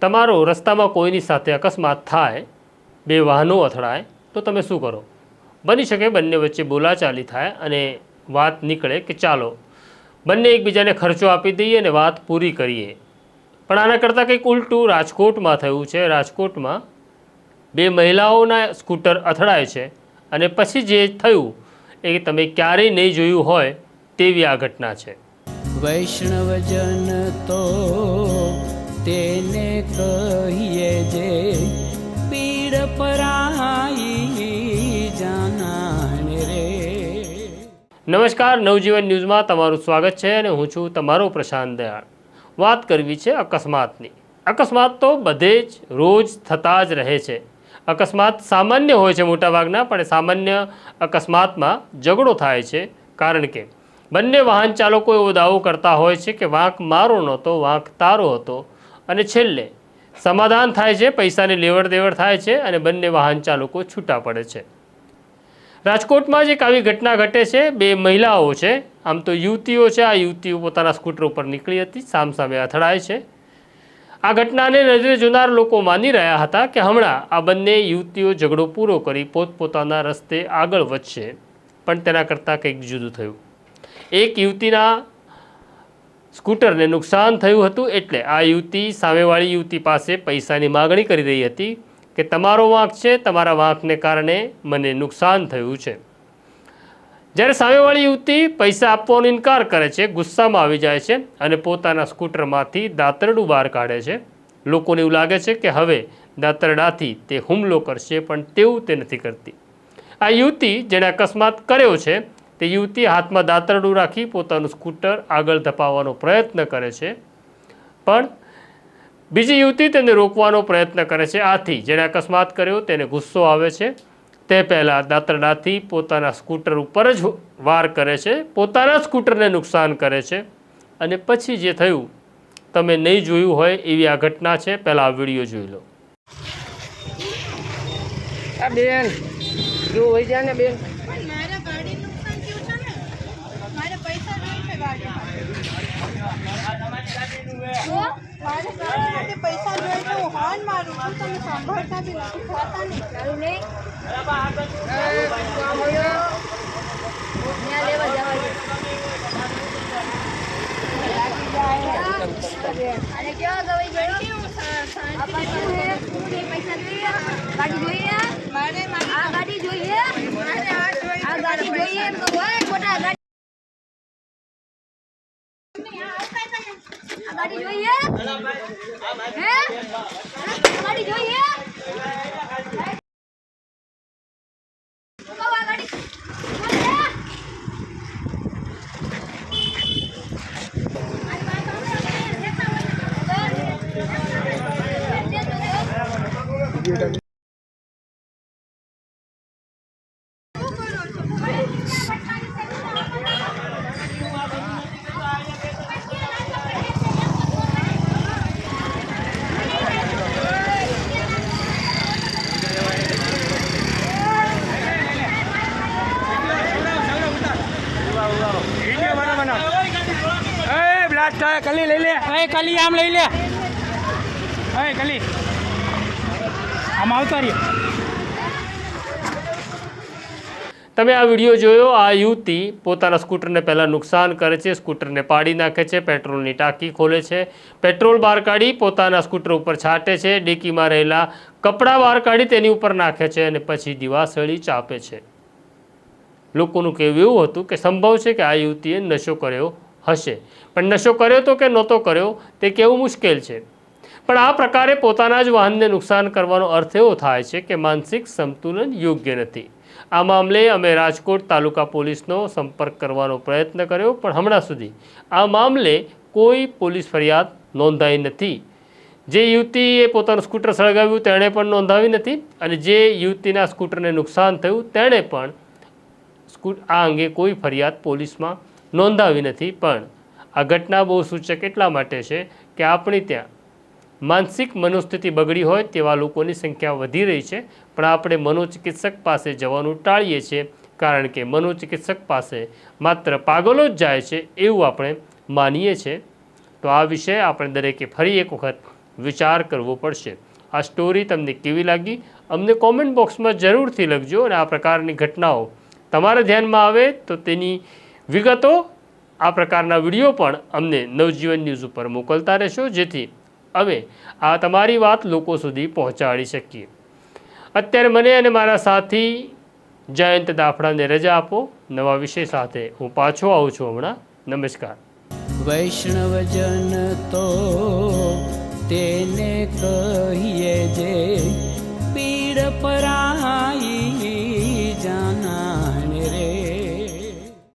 તમારો રસ્તામાં કોઈની સાથે અકસ્માત થાય, બે વાહનો અથડાય, તો તમે શું કરો? બની શકે બંને વચ્ચે બોલાચાલી થાય અને વાત નીકળે કે ચાલો, બંને એકબીજાને ખર્ચો આપી દઈએ અને વાત પૂરી કરીએ. પણ આના કરતાં કંઈક ઉલટું રાજકોટમાં થયું છે. રાજકોટમાં બે મહિલાઓના સ્કૂટર અથડાય છે અને પછી જે થયું એ તમે ક્યારેય નહીં જોયું હોય તેવી આ ઘટના છે. વૈષ્ણવજન તો તેને કહીએ જે પીડ પરાઈ જાનાને રે. નમસ્કાર, નવજીવન ન્યૂઝમાં તમારું સ્વાગત છે અને હું છું તમારો પ્રશાંત દયાળ. વાત કરવી છે અકસ્માતની. અકસ્માત તો બધે જ રોજ થતા જ રહે છે. અકસ્માત સામાન્ય હોય છે મોટાભાગના, પણ સામાન્ય અકસ્માતમાં ઝઘડો થાય છે. કારણ કે બંને વાહન ચાલકો એવો દાવો કરતા હોય છે કે વાંક મારો નહોતો, વાંક તારો હતો. અને છેલ્લે, સમાધાન થાય છે, પૈસાની લેવડ દેવડ થાય છે અને બંને વાહન ચાલકો છૂટા પડે છે. રાજકોટમાં જ એક આવી ઘટના ઘટે છે, બે મહિલાઓ છે, આમ તો યુવતીઓ છે, આ યુવતીઓ પોતાના સ્કૂટર ઉપર નીકળી હતી, સામસામે અથડાય છે. આ ઘટનાને નજરે જોનાર લોકો માની રહ્યા હતા કે હમણાં આ બંને યુવતીઓ ઝઘડો પૂરો કરી પોતપોતાના રસ્તે આગળ વધશે, પણ તેના કરતાં કંઈક જુદું થયું. એક યુવતીના સ્કૂટરને નુકસાન થયું હતું એટલે આ યુવતી સામેવાળી યુવતી પાસે પૈસાની માગણી કરી રહી હતી કે તમારો વાંક છે, તમારા વાંકને કારણે મને નુકસાન થયું છે. જ્યારે સામેવાળી યુવતી પૈસા આપવાનો ઇનકાર કરે છે, ગુસ્સામાં આવી જાય છે અને પોતાના સ્કૂટરમાંથી દાંતરડું બહાર કાઢે છે. લોકોને એવું લાગે છે કે હવે દાંતરડાથી તે હુમલો કરશે, પણ તેવું તે નથી કરતી. આ યુવતી જેણે અકસ્માત કર્યો છે તે યુવતી હાથમાં દાતરડું રાખી પોતાનું સ્કૂટર આગળ ધપાવવાનો પ્રયત્ન કરે છે. પણ બીજી યુવતી તેને રોકવાનો પ્રયત્ન કરે છે. આથી જેણે અકસ્માત કર્યો તેને ગુસ્સો આવે છે. તે પહેલાં દાતરડાથી પોતાના સ્કૂટર ઉપર જ વાર કરે છે. પોતાના સ્કૂટરને નુકસાન કરે છે. અને પછી જે થયું, તમે નહીં જોયું હોય એવી આ ઘટના છે. પહેલાં આ વીડિયો જોઈ લો. બેન, જો હોય જાય ને બેન પણ મારા ગાડી નુકસાન થયું છે ને મારે પૈસા જોઈએ છે ગાડી જો મારે માટે પૈસા જોઈએ છે હું હોર્ન મારું છું તમે સાંભળતા બી નથી ખાતા નહીં ત્યાં લેવા જવા અને કેવા ગવાઈ ગયો? પૈસા જોઈએ ગાડી જોઈએ? મારે આ ગાડી જોઈએ? આ ગાડી જોઈએ તો ખોટા ગાડી આ ગાડી જોઈએ હે? ગાડી જોઈએ કહો આ ગાડી જોઈએ? એ બ્લાસ્ટ થાય કલી લઈ લે. એ કલી આમ લઈ લે. એ કલી. આમ આવતા રહ્યો તમે આ વીડિયો જોયો? આ યુવતી પોતાના સ્કૂટરને પહેલાં નુકસાન કરે છે સ્કૂટરને પાડી નાખે છે પેટ્રોલની ટાંકી ખોલે છે. પેટ્રોલ બહાર કાઢી પોતાના સ્કૂટર ઉપર છાંટે છે ડેકીમાં રહેલા કપડાં બહાર કાઢી તેની ઉપર નાખે છે અને પછી દિવાસળી ચાપે છે. લોકોનું કહેવું એવું હતું કે સંભવ છે કે આ યુવતીએ નશો કર્યો હશે. પણ નશો કર્યો તો કે નહોતો કર્યો તે કેવું મુશ્કેલ છે? પણ આ પ્રકારે પોતાના જ વાહનને નુકસાન કરવાનો અર્થ એવો થાય છે કે માનસિક સંતુલન યોગ્ય નથી. આ મામલે અમે રાજકોટ તાલુકા પોલીસનો સંપર્ક કરવાનો પ્રયત્ન કર્યો, પણ હમણાં સુધી આ મામલે કોઈ પોલીસ ફરિયાદ નોંધાઈ નથી. જે યુવતીએ પોતાનું સ્કૂટર સળગાવ્યું તેણે પણ નોંધાવી નથી અને જે યુવતીના સ્કૂટરને નુકસાન થયું તેણે પણ આ અંગે કોઈ ફરિયાદ પોલીસમાં નોંધાવી નથી, પણ આ ઘટના બહુ સૂચક એટલા માટે છે કે આપણી ત્યાં માનસિક મનોસ્થિતિ બગડી હોય તેવા લોકોની સંખ્યા વધી રહી છે, પણ આપણે મનોચિકિત્સક પાસે જવાનું ટાળીએ છીએ, કારણ કે મનોચિકિત્સક પાસે માત્ર પાગલો જ જાય છે એવું આપણે માનીએ છીએ. તો આ વિશે આપણે દરેકે ફરી એક વખત વિચાર કરવો પડશે. આ સ્ટોરી તમને કેવી લાગી? અમને કોમેન્ટ બોક્સમાં જરૂરથી લખજો અને આ પ્રકારની ઘટનાઓ તમારા ધ્યાનમાં આવે તો તેની વિગતો આ પ્રકારના વીડિયો પણ અમને નવજીવન ન્યૂઝ ઉપર મોકલતા રહેશો, જેથી અમે આ તમારી વાત લોકો સુધી પહોંચાડી શકીએ. અત્યારે મને અને મારા સાથી જયંત દાફડાને રજા આપો. નવા વિષય સાથે હું પાછો આવું છું હમણાં. નમસ્કાર. વૈષ્ણવજન તો તેને કહીએ